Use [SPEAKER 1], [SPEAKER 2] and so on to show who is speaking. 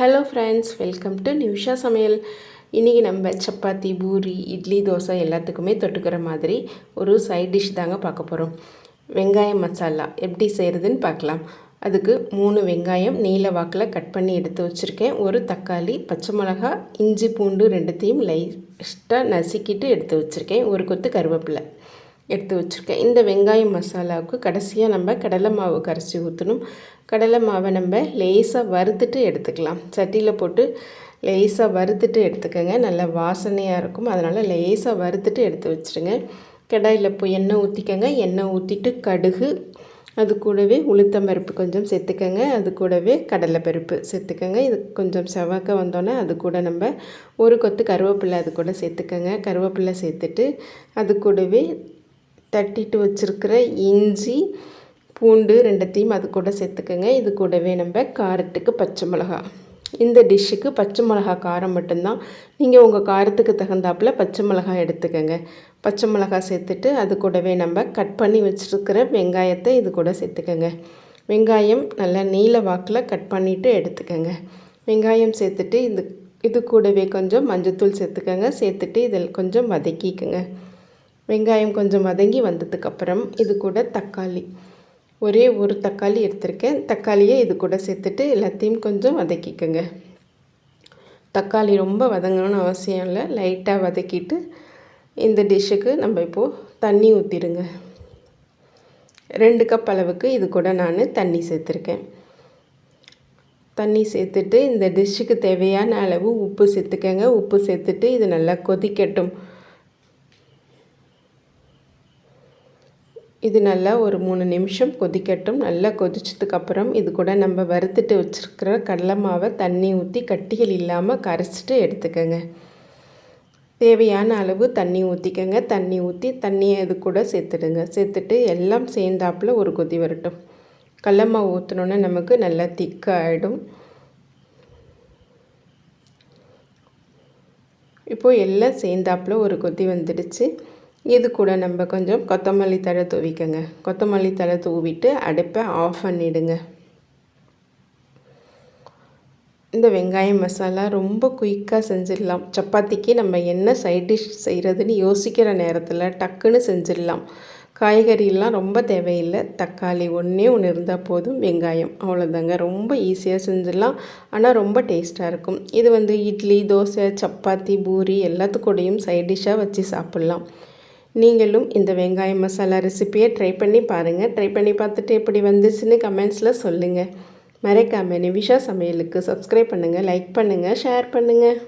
[SPEAKER 1] Hello friends welcome to Nimisha சமையல் இன்றைக்கி நம்ம சப்பாத்தி பூரி இட்லி தோசை எல்லாத்துக்குமே தொட்டுக்கிற மாதிரி ஒரு சைட் டிஷ் தாங்க பார்க்க போகிறோம் வெங்காயம் மசாலா எப்படி செய்கிறதுன்னு பார்க்கலாம். அதுக்கு மூணு வெங்காயம் நீல வாக்கில் கட் பண்ணி எடுத்து வச்சுருக்கேன். ஒரு தக்காளி பச்சை மிளகா இஞ்சி பூண்டு ரெண்டுத்தையும் லைஸ்ட்டாக நசுக்கிட்டு எடுத்து வச்சுருக்கேன். ஒரு கொத்து கருவேப்பிலை. எடுத்து வச்சுருக்கேன். இந்த வெங்காயம் மசாலாவுக்கு கடைசியாக நம்ம கடலை மாவு கரைச்சி ஊற்றணும் கடலை மாவை நம்ம லேசாக வறுத்துட்டு எடுத்துக்கலாம். சட்டியில் போட்டு லேசாக வறுத்துட்டு எடுத்துக்கோங்க. நல்ல வாசனையாக இருக்கும். அதனால் லேசாக வறுத்துட்டு எடுத்து வச்சுருங்க. கடாயில் போய் எண்ணெய் ஊற்றிக்கோங்க எண்ணெய் ஊற்றிட்டு கடுகு அது கூடவே உளுத்தம்பருப்பு கொஞ்சம் சேர்த்துக்கோங்க. அது கூடவே கடலைப்பருப்பு சேர்த்துக்கோங்க. இது கொஞ்சம் செவக்க வந்தோன்னே அது கூட நம்ம ஒரு கொத்து கருவேப்பிலை அது கூட சேர்த்துக்கோங்க. கருவேப்பிலை சேர்த்துட்டு அது கூடவே தட்டிட்டு வச்சுருக்கிற இஞ்சி பூண்டு ரெண்டுத்தையும் அது கூட சேர்த்துக்கோங்க. இது கூடவே நம்ம காரத்துக்கு பச்சை மிளகா. இந்த டிஷ்ஷுக்கு பச்சை மிளகா காரம் மட்டும்தான். நீங்கள் உங்கள் காரத்துக்கு தகுந்தாப்பில் பச்சை மிளகா எடுத்துக்கோங்க. பச்சை மிளகா சேர்த்துட்டு அது கூடவே நம்ம கட் பண்ணி வச்சுருக்கிற வெங்காயத்தை இது கூட சேர்த்துக்கோங்க. வெங்காயம் நல்லா நீல வாக்கில் கட் பண்ணிவிட்டு எடுத்துக்கோங்க. வெங்காயம் சேர்த்துட்டு இது இது கூடவே கொஞ்சம் மஞ்சத்தூள் சேர்த்துக்கோங்க. சேர்த்துட்டு இதில் கொஞ்சம் வதக்கிக்கோங்க. வெங்காயம் கொஞ்சம் வதங்கி வந்ததுக்கப்புறம் இது கூட தக்காளி. ஒரே ஒரு தக்காளி எடுத்திருக்கேன். தக்காளியை இது கூட சேர்த்துட்டு எல்லாத்தையும் கொஞ்சம் வதக்கிக்கோங்க. தக்காளி ரொம்ப வதங்கணும்னு அவசியம் இல்லை. லைட்டாக வதக்கிட்டு இந்த டிஷ்ஷுக்கு நம்ம இப்போது தண்ணி ஊற்றிடுங்க ரெண்டு கப் அளவுக்கு இது கூட நான் தண்ணி சேர்த்துருக்கேன். தண்ணி சேர்த்துட்டு இந்த டிஷ்ஷுக்கு தேவையான அளவு உப்பு சேர்த்துக்கங்க. உப்பு சேர்த்துட்டு இது நல்லா கொதிக்கட்டும். இது நல்லா ஒரு மூணு நிமிஷம் கொதிக்கட்டும். நல்லா கொதிச்சதுக்கப்புறம் இது கூட நம்ம வறுத்துட்டு வச்சுருக்கிற கடலை மாவை தண்ணி ஊற்றி கட்டிகள் இல்லாமல் கரைச்சிட்டு எடுத்துக்கோங்க. தேவையான அளவு தண்ணி ஊற்றிக்கங்க தண்ணி ஊற்றி தண்ணியை இது கூட சேர்த்துடுங்க. சேர்த்துட்டு எல்லாம் சேர்ந்தாப்பில் ஒரு கொதி வரட்டும். கடல மாவு ஊற்றினோன்னே நமக்கு நல்லா திக்காகிடும் இப்போது எல்லாம் சேர்ந்தாப்பில் ஒரு கொதி வந்துடுச்சு. இது கூட நம்ம கொஞ்சம் கொத்தமல்லி தழை தூவிக்கங்க. கொத்தமல்லி தழை தூவிட்டு அடுப்பை ஆஃப் பண்ணிவிடுங்க இந்த வெங்காயம் மசாலா ரொம்ப குயிக்காக செஞ்சிடலாம். சப்பாத்திக்கு நம்ம என்ன சைட் டிஷ் செய்கிறதுன்னு யோசிக்கிற நேரத்தில் டக்குன்னு செஞ்சிடலாம். காய்கறிலாம் ரொம்ப தேவையில்லை. தக்காளி ஒன்றே ஒன்று இருந்தால் போதும் வெங்காயம். அவ்வளோதாங்க ரொம்ப ஈஸியாக செஞ்சிடலாம். ஆனால் ரொம்ப டேஸ்ட்டாக இருக்கும். இது வந்து இட்லி தோசை சப்பாத்தி பூரி எல்லாத்துக்கூடையும் சைட் டிஷ்ஷாக வச்சு சாப்பிட்லாம். நீங்களும் இந்த வெங்காய மசாலா ரெசிப்பியை ட்ரை பண்ணி பாருங்கள் ட்ரை பண்ணி பார்த்துட்டு எப்படி வந்துச்சுன்னு கமெண்ட்ஸில் சொல்லுங்கள் மறைக்காமல் நிவிஷா சமையலுக்கு சப்ஸ்கிரைப் பண்ணுங்கள் லைக் பண்ணுங்கள் ஷேர் பண்ணுங்கள்